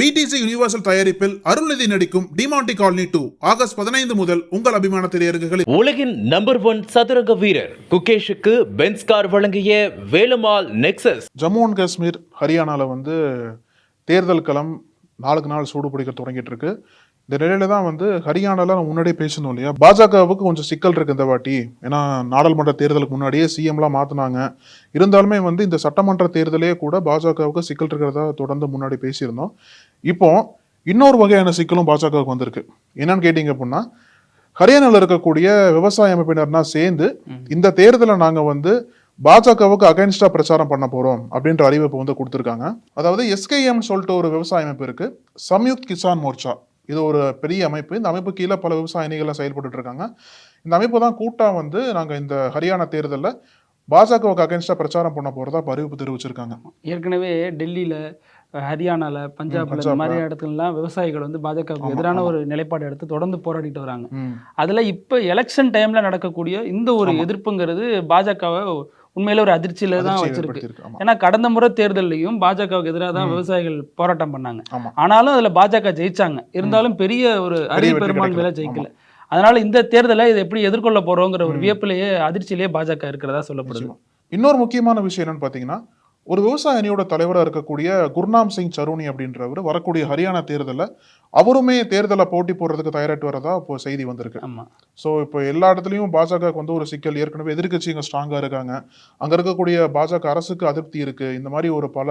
BDC universal தயாரிப்பில் அருள்நிதி நடிக்கும் Demonte colony two August பதினைந்து முதல் உங்கள் அபிமான திரையரங்குகளில் உலகின் நம்பர் ஒன் சதுரங்க வீரர் குகேஷுக்கு பென்ஸ் கார் வழங்கிய வேலுமால் நெக்சஸ் ஜம்மு அண்ட் காஷ்மீர் ஹரியானாவில் வந்து தேர்தல் களம் நாளுக்கு நாள் சூடு பிடிக்க தொடங்கிட்டு இருக்கு. இந்த நிலையில தான் வந்து ஹரியானால நம்ம முன்னாடியே பேசணும் இல்லையா? பாஜகவுக்கு கொஞ்சம் சிக்கல் இருக்கு இந்த வாட்டி. ஏன்னா நாடாளுமன்ற தேர்தலுக்கு முன்னாடியே சிஎம்லாம் மாத்தினாங்க. இருந்தாலுமே வந்து இந்த சட்டமன்ற தேர்தலே கூட பாஜகவுக்கு சிக்கல் இருக்கிறதா தொடர்ந்து முன்னாடி பேசியிருந்தோம். இப்போ இன்னொரு வகையான சிக்கலும் பாஜகவுக்கு வந்திருக்கு. என்னன்னு கேட்டீங்க அப்படின்னா ஹரியானாவில் இருக்கக்கூடிய விவசாய அமைப்பினர்னா சேர்ந்து இந்த தேர்தலை நாங்க வந்து பாஜகவுக்கு அகைன்ஸ்டா பிரச்சாரம் பண்ண போறோம் அப்படின்ற அறிவிப்பு வந்து கொடுத்துருக்காங்க. அதாவது எஸ்கேஎம் சொல்லிட்டு ஒரு விவசாய அமைப்பு இருக்கு. சம்யுக்த் கிசான் மோர்ச்சா. இது ஒரு பெரிய அமைப்பு இந்த அமைப்பு கீழே பல விவசாய அணிகள்லாம் செயல்பட்டு இருக்காங்க இந்த அமைப்பு தான் கூட்டா வந்து நாங்க இந்த ஹரியானா தேர்தலில் பாஜகவுக்கு அகைன்ஸ்டா பிரச்சாரம் பண்ண போறதா அறிவிப்பு தெரிவிச்சிருக்காங்க ஏற்கனவே டெல்லியில பஞ்சாப்ல பஞ்சாப்ல இந்த. மாதிரி இடத்துலலாம் விவசாயிகள் வந்து பாஜகவுக்கு எதிரான. ஒரு நிலைப்பாடு எடுத்து தொடர்ந்து போராடிட்டு வராங்க. அதுல இப்ப எலெக்ஷன் டைம்ல நடக்கக்கூடிய இந்த ஒரு. எதிர்ப்புங்கிறது பாஜகவை உண்மையில ஒரு அதிர்ச்சியில தான் வச்சிருக்கு. ஏன்னா கடந்த முறை தேர்தல்லையும் பாஜகவுக்கு எதிராக தான். விவசாயிகள் போராட்டம் பண்ணாங்க. ஆனாலும் அதுல பாஜக ஜெயிச்சாங்க இருந்தாலும் பெரிய ஒரு அரிய பெரும்பான்மையில. ஜெயிக்கல அதனால இந்த தேர்தலை இதை எப்படி எதிர்கொள்ள போறோங்கிற ஒரு. வியப்பிலேயே அதிர்ச்சியிலேயே பாஜக இருக்கிறதா சொல்லப்படுது. இன்னொரு முக்கியமான விஷயம் என்னன்னு பாத்தீங்கன்னா ஒரு விவசாய அணியோட தலைவராக இருக்கக்கூடிய குர்நாம் சிங் சரூனி அப்படின்றவர் வரக்கூடிய ஹரியானா தேர்தலில் அவருமே தேர்தலை போட்டி போடுறதுக்கு தயாரிட்டு வரதா இப்போ செய்தி வந்திருக்கு. ஸோ இப்போ எல்லா இடத்துலையும் பாஜகவுக்கு வந்து ஒரு சிக்கல். ஏற்கனவே எதிர்க்கட்சிங்க ஸ்ட்ராங்காக இருக்காங்க. அங்கே இருக்கக்கூடிய பாஜக அரசுக்கு அதிருப்தி இருக்கு. இந்த மாதிரி ஒரு பல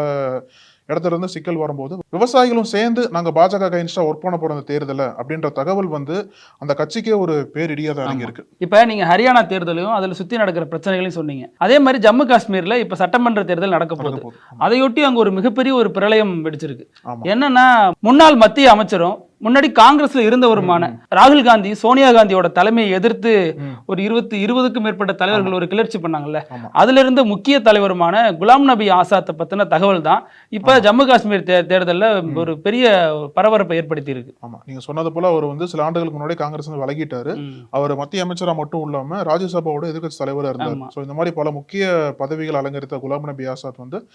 இடத்துல இருந்து சிக்கல் வரும்போது விவசாயிகளும் சேர்ந்து நாங்கள் பாஜக கைன்ஸ்டா ஒர்க் பண்ண போகிற அந்த தேர்தலை அப்படின்ற தகவல் வந்து அந்த கட்சிக்கே ஒரு பேரிடியாக தான் இறங்கியிருக்கு இப்ப நீங்க ஹரியானா தேர்தலையும் அதுல சுத்தி நடக்கிற பிரச்சனைகளையும் சொன்னீங்க. அதே மாதிரி ஜம்மு காஷ்மீர்ல இப்ப சட்டமன்ற தேர்தல் நடக்க போகுது. அதையொட்டி அங்க ஒரு மிகப்பெரிய ஒரு பிரளயம் வெடிச்சிருக்கு. என்னன்னா முன்னாள் மத்திய அமைச்சரும் முன்னாடி காங்கிரஸ்ல இருந்தவருமான ராகுல் காந்தி சோனியா காந்தியோட தலைமையை எதிர்த்து. ஒரு இருபத்தி இருபதுக்கும் மேற்பட்ட தலைவர்கள் ஒரு கிளர்ச்சி பண்ணாங்கல்ல. அதுல இருந்த முக்கிய தலைவருமான குலாம் நபி ஆசாத்தை பத்தின தகவல் தான். இப்ப ஜம்மு காஷ்மீர் தே- தேர்தல்ல ஒரு பெரிய பரபரப்பை ஏற்படுத்தி இருக்கு. ஆமா. நீங்க சொன்னது போல அவர் வந்து சில ஆண்டுகளுக்கு முன்னாடி காங்கிரஸ் வந்து விலகிட்டாரு அவர் மத்திய அமைச்சரா மட்டும் இல்லாம ராஜ்யசபாவோட எதிர்க்கட்சி தலைவரா இருந்தார். ஸோ இந்த மாதிரி பல முக்கிய பதவிகள் அலங்கரித்த குலாம் நபி ஆசாத் வந்து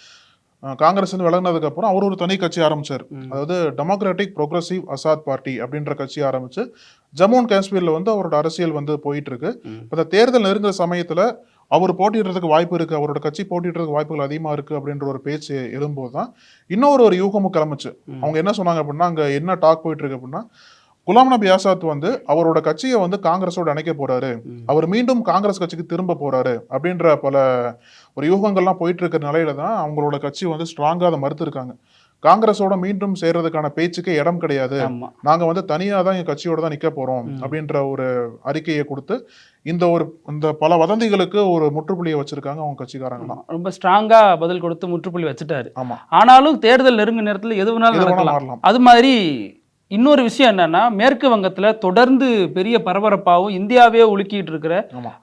காங்கிரஸ் விலகினதுக்கு அப்புறம் அவர் ஒரு தனி கட்சி ஆரம்பிச்சார். அதாவது டெமோக்ராட்டிக் ப்ரோக்ரஸிவ் அசாத் பார்ட்டி அப்படின்ற கட்சி ஆரம்பிச்சு ஜம்மு அண்ட் காஷ்மீர்ல வந்து அவரோட அரசியல் வந்து போயிட்டு இருக்கு இந்த தேர்தல் நெருங்குற சமயத்துல அவர் போட்டியிடுறதுக்கு வாய்ப்பு இருக்கு அவரோட கட்சி போட்டியிடுறதுக்கு வாய்ப்புகள் அதிகமா இருக்கு அப்படின்ற ஒரு பேச்சு எழும்போது தான் இன்னொரு ஒரு யூகமும் கிளம்புச்சு. அவங்க என்ன சொன்னாங்க அப்படின்னா அங்க என்ன டாக் போயிட்டு இருக்கு அப்படின்னா குலாம் நபி ஆசாத் வந்து அவரோட கட்சியை வந்து காங்கிரஸோட இணைக்க போறாரு. அவர் மீண்டும் காங்கிரஸ் கட்சிக்கு திரும்ப போறாரு அப்படின்ற பல ஒரு யூகங்கள்லாம் போயிட்டு இருக்கிற நிலையில தான் அவங்களோட கட்சி வந்து ஸ்ட்ராங்கா அதை மறுத்திருக்காங்க. காங்கிரஸோட மீண்டும் சேர்றதுக்கான பேச்சுக்கே இடம் கிடையாது. ஆமா. நாங்க வந்து தனியா தான் எங்க கட்சியோட தான் நிக்க போறோம். அப்படின்ற ஒரு அறிக்கையை கொடுத்து இந்த ஒரு இந்த பல வதந்திகளுக்கு ஒரு முற்றுப்புள்ளியை வச்சிருக்காங்க அவங்க கட்சிக்காரங்களாம் ஆமா. ரொம்ப ஸ்ட்ராங்கா பதில் கொடுத்து முற்றுப்புள்ளி வச்சுட்டாரு. ஆமா. ஆனாலும் தேர்தல் நெருங்க நேரத்துல எது வேணாலும் நடக்கலாம். மாறலாம். அது மாதிரி இன்னொரு விஷயம் என்னன்னா மேற்கு வங்கத்துல தொடர்ந்து பெரிய பரபரப்பாகவும் இந்தியாவே உலுக்கிட்டு இருக்கிற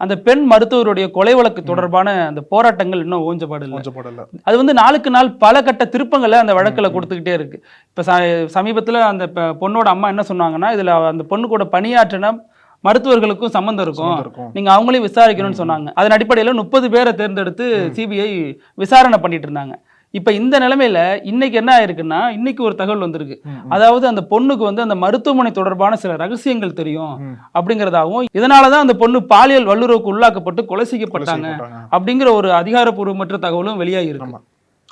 அந்த பெண் மருத்துவருடைய கொலை வழக்கு தொடர்பான அந்த போராட்டங்கள் இன்னும் ஓஞ்சப்பாடு இல்லை கொஞ்சம் படல அது வந்து நாளுக்கு நாள் பல கட்ட திருப்பங்களை அந்த வழக்குல கொடுத்துக்கிட்டே இருக்கு. இப்ப சமீபத்துல அந்த பொண்ணோட அம்மா என்ன சொன்னாங்கன்னா இதுல அந்த பொண்ணு கூட பணியாற்றின மருத்துவர்களுக்கும் சம்மந்தம் இருக்கும். நீங்க அவங்களையும் விசாரிக்கணும்னு சொன்னாங்க. அதன் அடிப்படையில முப்பது பேரை தேர்ந்தெடுத்து சிபிஐ விசாரணை பண்ணிட்டு இருந்தாங்க. இப்ப இந்த நிலைமையில இன்னைக்கு என்ன ஆயிருக்குன்னா இன்னைக்கு ஒரு தகவல் வந்திருக்கு. அதாவது அந்த பொண்ணுக்கு வந்து அந்த மருத்துவமனை தொடர்பான சில ரகசியங்கள் தெரியும். அப்படிங்கறதாகவும் இதனாலதான் அந்த பொண்ணு பாலியல் வல்லுறவுக்கு உள்ளாக்கப்பட்டு கொலை செய்யப்பட்டாங்க. அப்படிங்கிற ஒரு அதிகாரப்பூர்வமற்ற தகவலும் வெளியாகி இருக்கு ஆமா.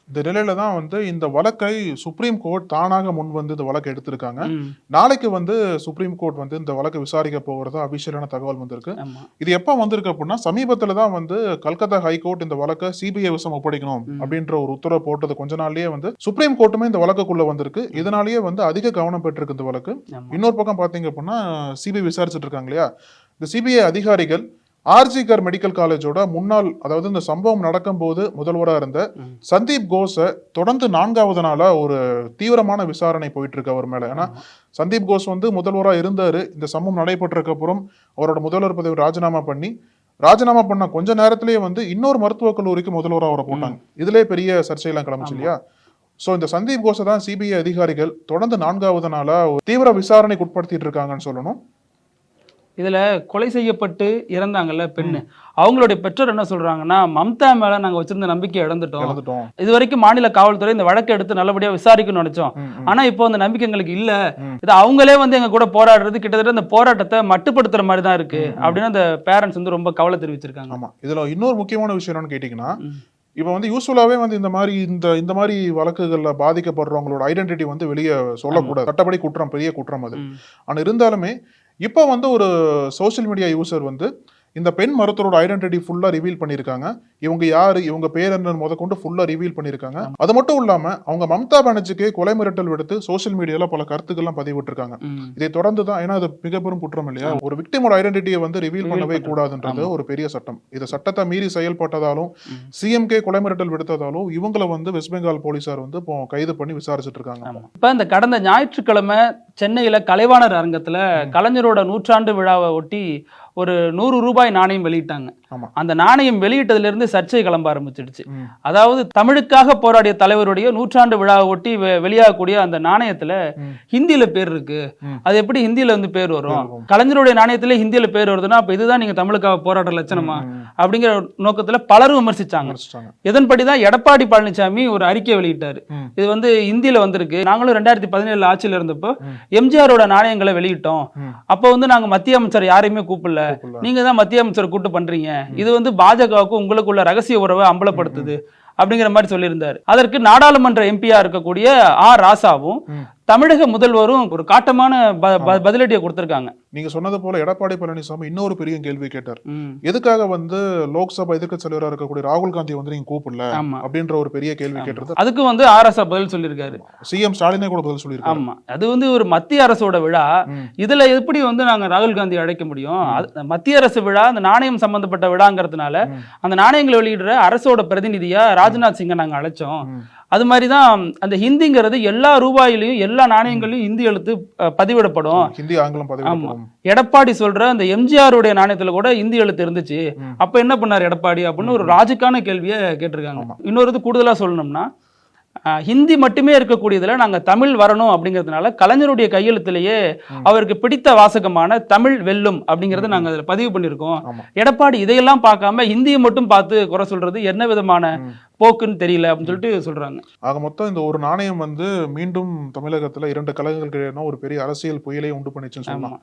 இந்த நிலையில தான் வந்து இந்த வழக்கை சுப்ரீம் கோர்ட் தானாக முன் வந்து இந்த வழக்கை எடுத்திருக்காங்க. நாளைக்கு வந்து சுப்ரீம் கோர்ட் வந்து இந்த வழக்கை விசாரிக்க போகிறதா அபிஷியலான தகவல் வந்திருக்கு. இது எப்போ வந்திருக்கு அப்படின்னா சமீபத்துல தான் வந்து கல்கத்தா ஹைகோர்ட் இந்த வழக்கை சிபிஐ வசம் ஒப்படைக்கணும். அப்படின்ற ஒரு உத்தரவு போட்டது கொஞ்ச நாள்லயே வந்து சுப்ரீம் கோர்ட்டுமே இந்த வழக்குக்குள்ள வந்திருக்கு. இதனாலேயே வந்து அதிக கவனம் பெற்றிருக்கு இந்த வழக்கு. இன்னொரு பக்கம் பாத்தீங்க அப்படின்னா சிபிஐ விசாரிச்சுட்டு இருக்காங்க இல்லையா? இந்த சிபிஐ அதிகாரிகள் ஆர்ஜிகர் மெடிக்கல் காலேஜோட முன்னாள் அதாவது இந்த சம்பவம் நடக்கும்போது முதல்வராக இருந்த. சந்தீப் கோஸை தொடர்ந்து நான்காவது நாளா ஒரு தீவிரமான விசாரணை போயிட்டு இருக்கு அவர் மேல. ஏன்னா. சந்தீப் கோஸ் வந்து முதல்வரா இருந்தாரு. இந்த சம்பவம் நடைபெற்றதுக்கு அப்புறம் அவரோட முதல்வர் பதவி ராஜினாமா பண்ணி ராஜினாமா பண்ண கொஞ்ச நேரத்திலேயே வந்து இன்னொரு மருத்துவக் கல்லூரிக்கு முதல்வரா அவரை போட்டாங்க. இதுலயே பெரிய சர்ச்சையெல்லாம் கிளம்பிச்சு இல்லையா? சோ இந்த சந்தீப் கோஸை தான் சிபிஐ அதிகாரிகள் தொடர்ந்து நான்காவது நாளா ஒரு தீவிர விசாரணைக்கு உட்படுத்திட்டு இருக்காங்கன்னு சொல்லணும். இதுல கொலை செய்யப்பட்டு இறந்தாங்கல்ல பெண்ணு. அவங்களுடைய பெற்றோர் என்ன சொல்றாங்கன்னா மம்தா மேல நாங்க வச்சிருந்த நம்பிக்கை இழந்துட்டோம். இது வரைக்கும் மாநில காவல்துறை இந்த வழக்கை எடுத்து நல்லபடியா விசாரிக்கணும்னு நினைச்சோம். ஆனா இப்போ அந்த நம்பிக்கை எங்களுக்கு இல்ல. இது அவங்களே வந்து எங்க கூட போராடுறது கிட்டத்தட்ட இந்த போராட்டத்தை மட்டுப்படுத்துற மாதிரி தான் இருக்கு அப்படின்னு அந்த பேரண்ட்ஸ் வந்து ரொம்ப கவலை தெரிவிச்சிருக்காங்க. ஆமா. இதுல இன்னொரு முக்கியமான விஷயம் என்னன்னு கேட்டீங்கன்னா. இப்போ வந்து யூஸ்ஃபுல்லாவே வந்து இந்த மாதிரி இந்த இந்த மாதிரி வழக்குகள்ல பாதிக்கப்படுறவங்களோட ஐடென்டிட்டி வந்து வெளியே சொல்லக்கூடாது. சட்டப்படி குற்றம் பெரிய குற்றம் அது. ம். ஆனா இருந்தாலுமே இப்போ வந்து ஒரு சோஷியல் மீடியா யூசர் வந்து இந்த பெண் மருத்துவரோட ஐடென்டிட்டி ஃபுல்லா ரிவீல் பண்ணியிருக்காங்க. இவங்க யாரு? இவங்க பேர் என்னன்னு முத கொண்டு ஃபுல்லா ரிவீல் பண்ணியிருக்காங்க. அது மட்டும் இல்லாம அவங்க மம்தா பானர்ஜிக்கு கொலை மிரட்டல் விடுத்து சோஷியல் மீடியால பல கருத்துக்கள்லாம் பதிவிட்டிருக்காங்க. இதை தொடர்ந்து தான் ஏன்னா அது மிக பெரும் குற்றம் இல்லையா? ஒரு விக்டிமோட ஐடென்டிட்டியை வந்து ரிவீல் பண்ணவே. கூடாதுன்றது ஒரு பெரிய சட்டம். இந்த சட்டத்தை மீறி செயல்பட்டதாலும். சிஎம்கே கொலை மிரட்டல் விடுத்ததாலும் இவங்கள வந்து வெஸ்ட் பெங்கால் போலீசார் வந்து இப்போ கைது பண்ணி விசாரிச்சுட்டு இருக்காங்க. இப்ப இந்த கடந்த ஞாயிற்றுக்கிழமை சென்னையில கலைவாணர் அரங்கத்துல கலைஞரோட நூற்றாண்டு விழாவை ஒட்டி ஒரு நூறு ரூபாய் நாணயம் வெளியிட்டாங்க. அந்த நாணயம் வெளியிட்டதுல இருந்து சர்ச்சை கிளம்ப ஆரம்பிச்சிடுச்சு. அதாவது தமிழுக்காக போராடிய தலைவருடைய நூற்றாண்டு விழாவை ஒட்டி வெளியாகக்கூடிய அந்த நாணயத்துல. ஹிந்தியில பேர் இருக்கு. அது எப்படி ஹிந்தியில வந்து பேர் வரும். கலைஞருடைய நாணயத்திலே ஹிந்தியில பேர் வருதுன்னா அப்ப இதுதான் நீங்க தமிழுக்காக போராடுற லட்சணமா. அப்படிங்கிற நோக்கத்துல பலரும் விமர்சிச்சாங்க. இதன்படிதான் எடப்பாடி பழனிசாமி ஒரு அறிக்கை வெளியிட்டாரு. இது வந்து இந்தியில வந்திருக்கு நாங்களும் ரெண்டாயிரத்தி பதினேழுல ஆட்சியில இருந்தப்போ. எம்ஜிஆரோட நாணயங்களை வெளியிட்டோம். அப்போ வந்து நாங்க மத்திய அமைச்சர் யாரையுமே கூப்பிடல. நீங்க தான் மத்திய அமைச்சர் கூட்டு பண்றீங்க. இது வந்து பாஜகவுக்கு உங்களுக்குள்ள ரகசிய உறவை அம்பலப்படுத்துது அப்படிங்கிற மாதிரி சொல்லியிருந்தாரு. அதற்கு நாடாளுமன்ற எம்பியா இருக்கக்கூடிய ஆர் ராசாவும். தமிழக முதல்வரும் ஒரு காட்டமான பதிலடியை கொடுத்திருக்காங்க. நீங்க சொன்னது போல எடப்பாடி பழனிசாமி இன்னொரு பெரிய கேள்வி கேட்டார். எதுக்காக வந்து லோக்சபா எதிர்க்கட்சி தலைவரா இருக்கக்கூடிய ராகுல் காந்தி வந்து நீங்க கூப்பிடல? அப்படின்ற ஒரு பெரிய கேள்வி கேட்டது. அதுக்கு வந்து ஆர் ராசா பதில் சொல்லியிருக்காரு. சிஎம் ஸ்டாலினே கூட பதில் சொல்லியிருக்காரு. ஆமா. அது வந்து ஒரு மத்திய அரசோட விழா. இதுல எப்படி வந்து நாங்க ராகுல் காந்தி அழைக்க முடியும்? மத்திய அரசு விழா அந்த நாணயம் சம்பந்தப்பட்ட விழாங்கிறதுனால. அந்த நாணயங்களை வெளியிடுற அரசோட பிரதிநிதியா ராஜ்நாத் சிங்கை நாங்க அழைச்சோம். அது மாதிரி தான் அந்த ஹிந்திங்கிறது எல்லா ரூபாயிலையும் எல்லா நாணயங்களையும் ஹிந்தி எழுத்து பதிவிடப்படும். ஹிந்தி ஆங்கிலம் பதவி எடப்பாடி சொல்ற அந்த எம்ஜிஆருடைய நாணயத்துல கூட ஹிந்தி எழுத்து இருந்துச்சு. அப்ப என்ன பண்ணாரு எடப்பாடி அப்படின்னு ஒரு ராஜுக்கான கேள்வியை கேட்டிருக்காங்க. இன்னொரு இது கூடுதலா சொல்லணும்னா ஹிந்தி மட்டுமே இருக்கக்கூடியதுல நாங்க தமிழ் வரணும் அப்படிங்கிறதுனால கலைஞருடைய கையெழுத்திலேயே அவருக்கு பிடித்த வாசகமான தமிழ் வெல்லும் அப்படிங்கறத நாங்க அதுல பதிவு பண்ணியிருக்கோம். எடப்பாடி இதையெல்லாம் பார்க்காம ஹிந்தியை மட்டும் பார்த்து குறை சொல்றது என்ன விதமான. போக்குன்னு தெரியல அப்படின்னு சொல்லிட்டு சொல்றாங்க. ஆக மொத்தம் இந்த ஒரு நாணயம் வந்து மீண்டும் தமிழகத்துல இரண்டு இடையே ஒரு பெரிய அரசியல் புயலை உண்டு பண்ணிச்சுன்னு சொல்லலாம்.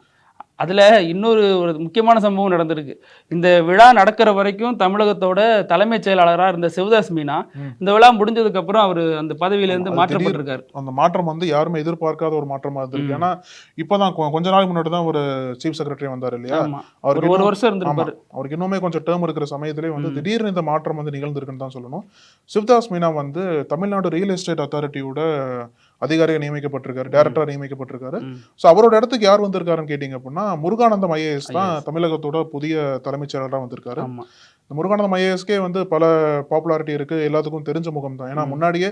அதுல இன்னொரு ஒரு முக்கியமான சம்பவம் நடந்திருக்கு. இந்த விழா நடக்கிற வரைக்கும் தமிழகத்தோட தலைமைச் செயலாளரா இருந்த சிவதாஸ் மீனா. இந்த விழா முடிஞ்சதுக்கு அப்புறம் அவர் அந்த பதவியில இருந்து அது மாற்றப்பட்டிருக்காரு. அந்த மாற்றம் வந்து யாருமே எதிர்பார்க்காத ஒரு மாற்றமா இருந்திருக்கு. ஏன்னா இப்பதான் கொ- கொஞ்ச நாள் முன்னாடி தான் ஒரு சீஃப் செக்ரட்டரி வந்தாரு இல்லையா? ஆமா. ஒரு அவருக்கு ஒரு இன்னும்- வருஷம் இருந்திருப்பாரு. அவருக்கு இன்னுமே கொஞ்சம் டேர்ம் இருக்கிற சமயத்திலே வந்து. திடீர்னு இந்த மாற்றம் வந்து நிகழ்ந்திருக்குன்னு தான் சொல்லணும். சிவதாஸ் மீனா வந்து தமிழ்நாடு ரியல் எஸ்டேட் அத்தாரிட்டியோட அதிகாரியாக நியமிக்கப்பட்டிருக்காரு டைரக்டரா நியமிக்கப்பட்டிருக்காரு. ஸோ அவரோட இடத்துக்கு யார் வந்திருக்காருன்னு கேட்டிங்க அப்படின்னா முருகானந்தம் ஐஏஎஸ் தான் தமிழகத்தோட புதிய தலைமைச் செயலராக வந்திருக்காரு. இந்த முருகானந்தம் ஐஏஎஸ்கே வந்து பல பாப்புலாரிட்டி இருக்கு எல்லாத்துக்கும் தெரிஞ்ச முகம் தான். ஏன்னா முன்னாடியே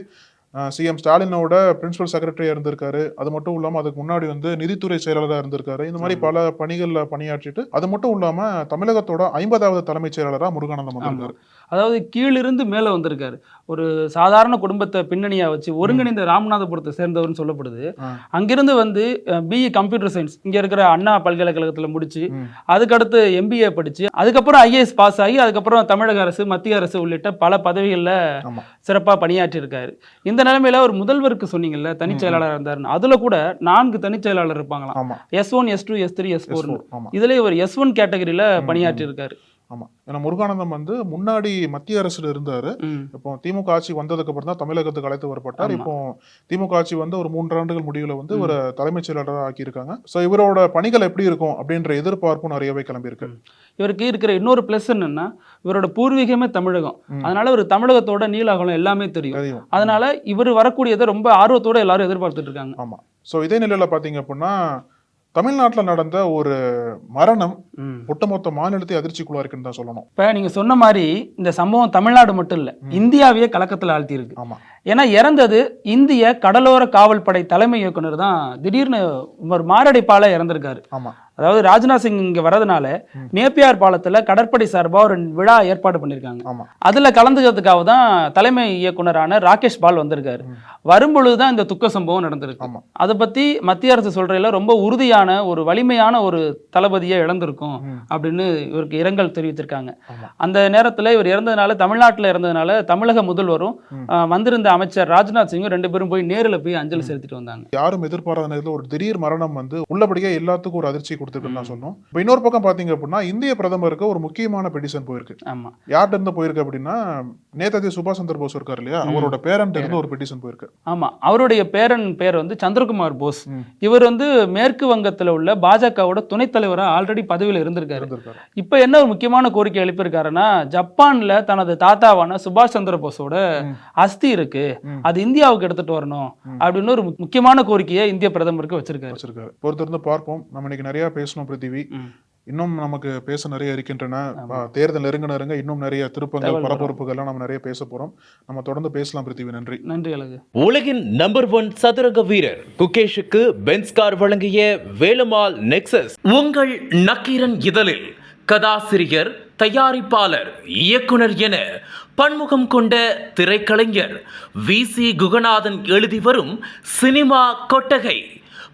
சிஎம் ஸ்டாலினோட பிரின்சிபல் செக்ரட்டரியா இருந்திருக்காரு. அது மட்டும் இல்லாம அதுக்கு முன்னாடி வந்து நிதித்துறை செயலாளராக இருந்திருக்காரு. இந்த மாதிரி பல பணிகள்ல பணியாற்றிட்டு அது மட்டும் இல்லாம தமிழகத்தோட ஐம்பதாவது தலைமைச் செயலாளரா முருகானந்தம் வந்திருக்காரு. அதாவது கீழிருந்து மேல வந்திருக்காரு. ஒரு சாதாரண குடும்பத்தை பின்னணியா வச்சு ஒருங்கிணைந்த ராமநாதபுரத்தை சேர்ந்தவர்னு சொல்லப்படுது. அங்கிருந்து வந்து பிஇ கம்ப்யூட்டர் சயின்ஸ் இங்க இருக்கிற அண்ணா பல்கலைக்கழகத்துல முடிச்சு. அதுக்கடுத்து எம்பிஏ படிச்சு அதுக்கப்புறம் ஐஏஎஸ் பாஸ் ஆகி அதுக்கப்புறம் தமிழக அரசு மத்திய அரசு உள்ளிட்ட பல பதவிகள்ல ஆமா. சிறப்பா பணியாற்றி இருக்காரு இந்த நிலைமையில ஒரு முதல்வருக்கு சொன்னீங்கல்ல தனிச் செயலாளர் இருந்தாருன்னு. அதுல கூட நான்கு தனிச் செயலாளர் இருப்பாங்களாம். S one S two S three S four S4, ஆமா. இதுல ஒரு எஸ் ஒன் கேட்டகரியில பணியாற்றி இருக்காரு ஆமா. ஏன்னா முருகானந்தம் வந்து முன்னாடி மத்திய அரசுல இருந்தாரு. இப்போ திமுக ஆட்சி வந்ததுக்கு அப்புறம் தான் தமிழகத்துக்கு அழைத்து வரப்பட்டார். இப்போ திமுக ஆட்சி வந்து ஒரு மூன்றாண்டுகள் முடிவுல வந்து ஒரு தலைமைச் செயலாளராக ஆக்கியிருக்காங்க. ஸோ இவரோட பணிகள் எப்படி இருக்கும் அப்படின்ற எதிர்பார்ப்பும் நிறையவே கிளம்பியிருக்கு. இவருக்கு இருக்கிற இன்னொரு பிளஸ் என்னன்னா இவரோட பூர்வீகமே தமிழகம். அதனால ஒரு தமிழகத்தோட நீலாகலம் எல்லாமே தெரியும். தெரியும். அதனால இவர் வரக்கூடியதை ரொம்ப ஆர்வத்தோட எல்லாரும் எதிர்பார்த்துட்டு இருக்காங்க. ஆமா. ஸோ இதே நிலையில பாத்தீங்க அப்படின்னா தமிழ்நாட்டுல நடந்த ஒரு மரணம். ஒட்டுமொத்த மாநிலத்தை அதிர்ச்சிக்குள்ளா இருக்குன்னு தான் சொல்லணும். இப்ப நீங்க சொன்ன மாதிரி இந்த சம்பவம் தமிழ்நாடு மட்டும் இல்ல இந்தியாவையே கலக்கத்துல ஆழ்த்தி இருக்கு ஆமா. ஏன்னா இறந்தது இந்திய கடலோர காவல் படை தலைமை இயக்குனர் தான். திடீர்னு ஒரு மாரடைப்பால இறந்திருக்காரு. ஆமா. அதாவது ராஜ்நாத் சிங் இங்க வரதுனால நேப்பியார் பாலத்துல கடற்படை சார்பா ஒரு விழா ஏற்பாடு பண்ணிருக்காங்க. அதுல கலந்துக்கிறதுக்காக தான் தலைமை இயக்குனரான ராகேஷ் பால் வந்திருக்காரு. வரும்பொழுது தான் இந்த துக்க சம்பவம் நடந்திருக்கு. அதை பத்தி மத்திய அரசு சொல்றையில ரொம்ப உறுதியான ஒரு வலிமையான ஒரு தளபதியை இழந்திருக்கும். அப்படின்னு இவருக்கு இரங்கல் தெரிவித்திருக்காங்க. அந்த நேரத்துல இவர் இறந்ததுனால தமிழ்நாட்டுல இறந்ததுனால தமிழக முதல்வரும் வந்திருந்த அமைச்சர் ராஜ்நாத் சிங்கும் ரெண்டு பேரும் போய் நேரில் போய் அஞ்சலி செலுத்திட்டு வந்தாங்க. யாரும் எதிர்பாராத நேரத்தில் ஒரு திடீர் மரணம் வந்து உள்ளபடியே எல்லாத்துக்கும் ஒரு அதிர்ச்சி கொடுத்துருக்குன்னு நான் சொன்னோம். இப்போ இன்னொரு பக்கம் பாத்தீங்க அப்படின்னா இந்திய பிரதமருக்கு ஒரு முக்கியமான பெடிஷன் போயிருக்கு. ஆமா. யார்கிட்ட இருந்து போயிருக்கு அப்படின்னா நேதாஜி சுபாஷ் சந்திர போஸ் இருக்காரு இல்லையா? அவரோட பேரண்ட் இருந்து ஒரு பெட்டிஷன் போயிருக்கு. ஆமா. அவருடைய பேரன் பேர் வந்து சந்திரகுமார் போஸ். இவர் வந்து மேற்கு வங்கத்துல உள்ள பாஜகவோட துணைத் தலைவரா ஆல்ரெடி பதவியில இருந்திருக்காரு. இப்ப என்ன ஒரு முக்கியமான கோரிக்கை எழுப்பியிருக்காருன்னா ஜப்பான்ல தனது தாத்தாவான சுபாஷ் சந்திர போஸோட. அஸ்தி இருக்கு. அது இந்தியாவுக்கு எடுத்துட்டு வரணும். அப்படின்னு ஒரு முக்கியமான கோரிக்கையை இந்திய பிரதமருக்கு வச்சிருக்காரு. வச்சிருக்காரு. பொறுத்திருந்து பார்ப்போம். நம்ம இன்னைக்கு நிறைய பேசணும் பிருத்திவி. இன்னும் நமக்கு பேச நிறைய இருக்கின்றன. தேர்தல் நெருங்க நெருங்க இன்னும் நிறைய திருப்பங்கள். பரபரப்புகள்லாம் நம்ம நிறைய பேச போறோம். நம்ம தொடர்ந்து பேசலாம் பிருத்திவி நன்றி. நன்றி அழகு. உலகின் நம்பர் ஒன் சதுரங்க வீரர் குகேஷுக்கு பென்ஸ் கார் வழங்கிய வேலுமால் நெக்சஸ். உங்கள் நக்கீரன் இதழில் கதாசிரியர் தயாரிப்பாளர் இயக்குனர் என பன்முகம் கொண்ட திரைக்கலைஞர் வி சி குகநாதன் எழுதி வரும் சினிமா கொட்டகை.